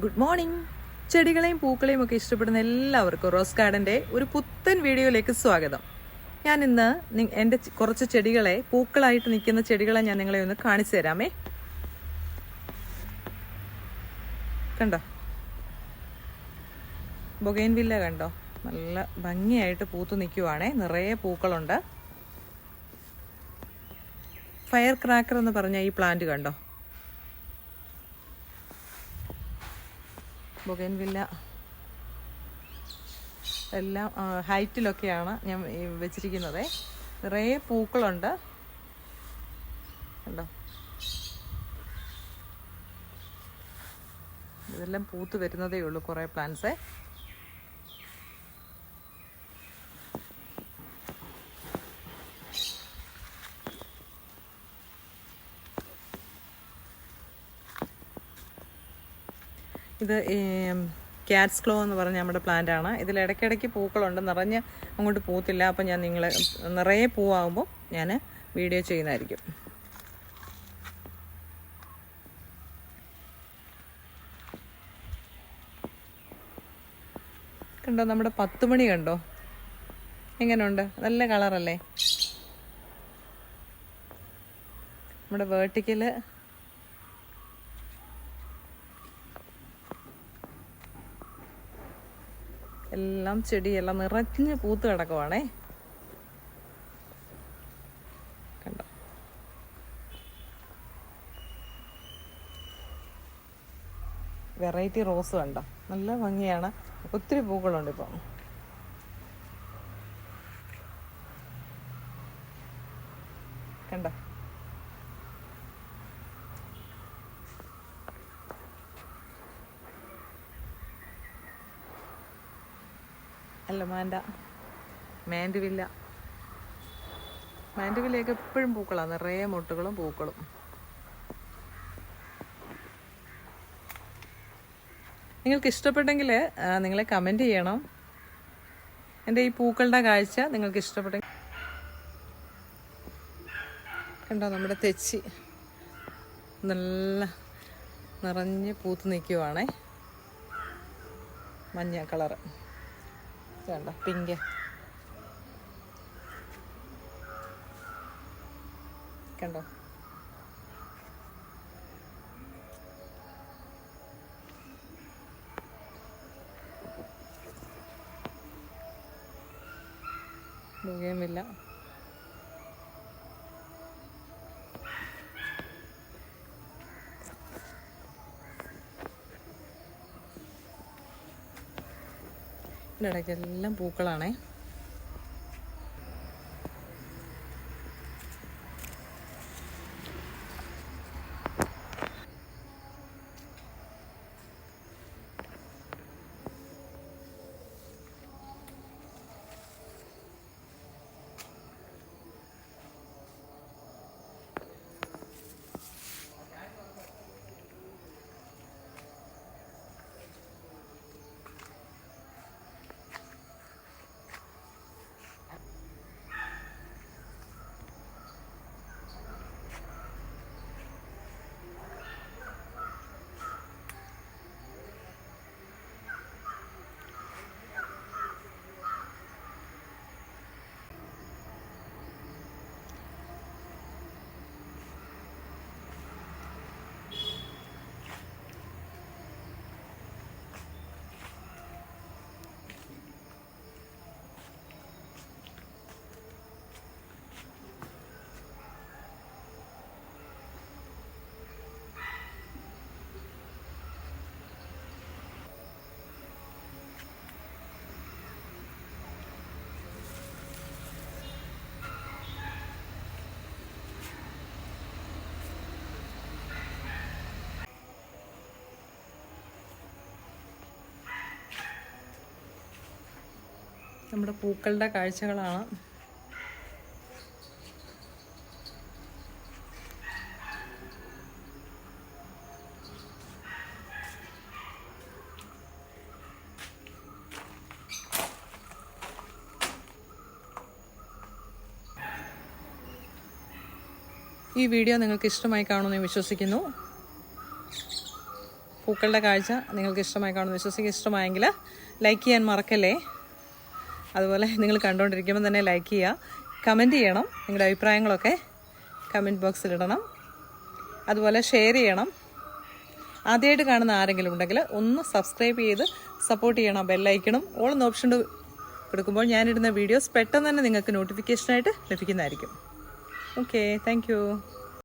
Good morning ചെടികളെയും പൂക്കളെയും ഒക്കെ ഇഷ്ടപ്പെടുന്ന എല്ലാവർക്കും റോസ് ഗാർഡന്റെ ഒരു പുത്തൻ വീഡിയോയിലേക്ക് സ്വാഗതം. ഞാൻ ഇന്ന് എന്റെ കുറച്ച് ചെടികളെ പൂക്കളായിട്ട് നിൽക്കുന്ന ചെടികളെ ഞാൻ നിങ്ങളെ ഒന്ന് കാണിച്ചു തരാമേ. കണ്ടോ? ബൊഗൈൻവില്ല കണ്ടോ? നല്ല ഭംഗിയായിട്ട് പൂത്തു നിൽക്കുവാണേ. നിറയെ പൂക്കളുണ്ട്. ഫയർ ക്രാക്കർ എന്ന് പറഞ്ഞ ഈ പ്ലാന്റ് കണ്ടോ? ബൊഗൈൻവില്ല എല്ലാം ഹൈറ്റിലൊക്കെയാണ് ഞാൻ വെച്ചിരിക്കുന്നത്. നിറയെ പൂക്കളുണ്ട്. കണ്ടോ? ഇതെല്ലാം പൂത്ത് വരുന്നതേ ഉള്ളൂ കുറേ പ്ലാന്റ്സേ ഇത് ക്യാറ്റ്സ് ക്ലോ എന്ന് പറഞ്ഞ നമ്മുടെ പ്ലാന്റ് ആണ്. ഇതിൽ ഇടയ്ക്കിടയ്ക്ക് പൂക്കളുണ്ട്. നിറഞ്ഞ് അങ്ങോട്ട് പൂത്തില്ല. അപ്പം ഞാൻ നിങ്ങൾ നിറയെ പൂവാകുമ്പോൾ ഞാൻ വീഡിയോ ചെയ്യുന്നതായിരിക്കും. കണ്ടോ? നമ്മുടെ പത്ത് മണി കണ്ടോ? എങ്ങനെയുണ്ട് നല്ല കളറല്ലേ? നമ്മുടെ വേർട്ടിക്കൽ എല്ലാം ചെടിയെല്ലാം നിറഞ്ഞ് പൂത്ത് കിടക്കുവാണേ. കണ്ടോ? വെറൈറ്റി റോസ് കണ്ടോ? നല്ല ഭംഗിയാണ്. ഒത്തിരി പൂക്കളുണ്ട് ഇപ്പം. കണ്ടോ? അല്ല മാൻഡ. മാൻഡുവില്ല. മാൻഡുവില്ലയൊക്കെ എപ്പോഴും പൂക്കളാണ് നിറയെ മുട്ടുകളും പൂക്കളും. നിങ്ങൾക്ക് ഇഷ്ടപ്പെട്ടെങ്കിൽ നിങ്ങളെ കമന്റ് ചെയ്യണം. എന്റെ ഈ പൂക്കളുടെ കാഴ്ച നിങ്ങൾക്ക് ഇഷ്ടപ്പെട്ടെങ്കിൽ കണ്ടോ നമ്മുടെ തെച്ചി നല്ല നിറഞ്ഞ് പൂത്ത് നിൽക്കുവാണേ. മഞ്ഞ കളറ്. വേണ്ട പിങ്ക്. കണ്ടോ? ബുകയുമില്ല ഇതിന്റെ ഇടയ്ക്കെല്ലാം പൂക്കളാണേ. നമ്മുടെ പൂക്കളുടെ കാഴ്ചകളാണ്. ഈ വീഡിയോ നിങ്ങൾക്ക് ഇഷ്ടമായി കാണുമെന്ന് വിശ്വസിക്കുന്നു. പൂക്കളുടെ കാഴ്ച നിങ്ങൾക്ക് ഇഷ്ടമായി കാണുമെന്ന് വിശ്വസിക്കുക. ഇഷ്ടമായെങ്കിൽ ലൈക്ക് ചെയ്യാൻ മറക്കല്ലേ? അതുപോലെ നിങ്ങൾ കണ്ടുകൊണ്ടിരിക്കുമ്പോൾ തന്നെ ലൈക്ക് ചെയ്യുക കമന്റ് ചെയ്യണം. നിങ്ങളുടെ അഭിപ്രായങ്ങളൊക്കെ കമന്റ് ബോക്സിൽ ഇടണം. അതുപോലെ ഷെയർ ചെയ്യണം. ആദ്യമായിട്ട് കാണുന്ന ആരെങ്കിലും ഉണ്ടെങ്കിൽ ഒന്ന് സബ്സ്ക്രൈബ് ചെയ്ത് സപ്പോർട്ട് ചെയ്യണം. ബെല്ലൈക്കണം ഓൾ എന്ന ഓപ്ഷൻ കൊടുക്കുമ്പോൾ ഞാനിടുന്ന വീഡിയോസ് പെട്ടെന്ന് തന്നെ നിങ്ങൾക്ക് നോട്ടിഫിക്കേഷനായിട്ട് ലഭിക്കുന്നതായിരിക്കും. Okay thank